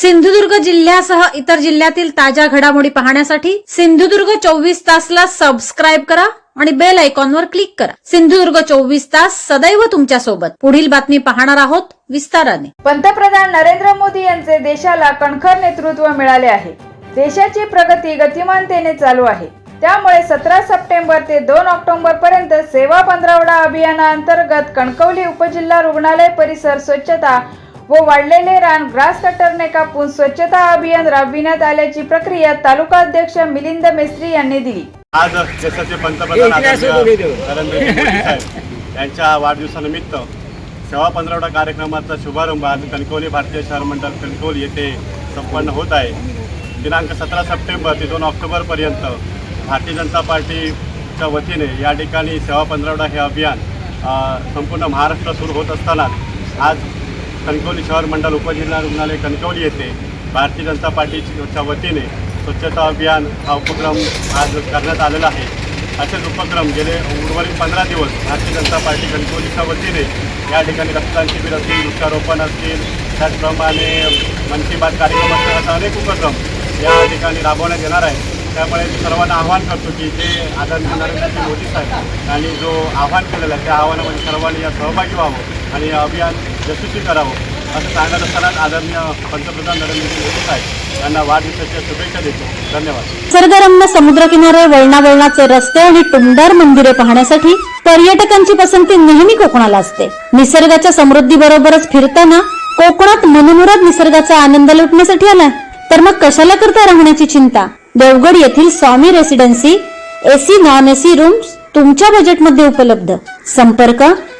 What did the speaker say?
सिंधुदुर्ग जिल्ह्यासह इतर जिल्ह्यातील ताज्या घडामोडी पाहण्यासाठी सिंधुदुर्ग चोवीस तासला सबस्क्राईब करा आणि बेल आयकॉनवर क्लिक करा. सिंधुदुर्ग चोवीस तास सदैव तुमच्यासोबत. पुढील बातमी पाहणार आहोत विस्ताराने. पंतप्रधान नरेंद्र मोदी यांचे देशाला कणखर नेतृत्व मिळाले आहे. देशाची प्रगती गतिमानतेने चालू आहे. त्यामुळे सतरा सप्टेंबर ते दोन ऑक्टोबर पर्यंत सेवा पंधरवडा अभियानाअंतर्गत कणकवली उपजिल्हा रुग्णालय परिसर स्वच्छता व वाढलेले रान ग्रास कटरने कापून स्वच्छता अभियान राबविण्यात आल्याची प्रक्रिया तालुका अध्यक्ष मिलिंद मेस्त्री यांनी दिली. आज देशाचे पंतप्रधान नरेंद्र मोदी साहेब यांच्या वाढदिवसानिमित्त सेवा पंधरवडा कार्यक्रमाचा शुभारंभ आज कणकवली भारतीय शहर मंडळ कणकवली येथे संपन्न होत आहे. दिनांक सतरा सप्टेंबर ते दोन ऑक्टोबरपर्यंत भारतीय जनता पार्टीच्या वतीने या ठिकाणी सेवा पंधरवडा हे अभियान संपूर्ण महाराष्ट्र सुरू होत असतानाच आज कणकवली शहर मंडळ उपजिल्हा रुग्णालय कणकवली येथे भारतीय जनता पार्टीच्या वतीने स्वच्छता अभियान हा उपक्रम आज करण्यात आलेला आहे. असेच उपक्रम गेले उर्वरित पंधरा दिवस भारतीय जनता पार्टी कणकवलीच्या वतीने या ठिकाणी रक्तदान शिबिर असतील वृक्षारोपण असतील त्याचप्रमाणे मन की बात कार्यक्रम असतील असा अनेक उपक्रम या ठिकाणी राबवण्यात येणार आहे त्यामुळे मी सर्वांना आव्हान करतो की जे आदरणीय नरेंद्र मोदी साहेब यांनी जो आव्हान केलेलं आहे त्या आव्हानामध्ये सर्वांनी या सहभागी व्हावं आणि अभियान यशस्वी करावं असं सांगत असतानाच आदरणीय पंतप्रधान नरेंद्र मोदी साहेब यांना वाढदिवसाच्या शुभेच्छा देतो. धन्यवाद. निसर्गरम्य समुद्रकिनारे वळणावळणाचे रस्ते आणि टुमदार मंदिरे पाहण्यासाठी पर्यटकांची पसंती नेहमी कोकणाला असते. निसर्गाच्या समृद्धी बरोबरच फिरताना कोकणात मनमुराद निसर्गाचा आनंद लुटण्यासाठी आलाय. तर मग कशाला करता राहण्याची चिंता? देवगड येथील Swami residency AC non AC rooms तुमच्या बजेटमध्ये उपलब्ध. संपर्क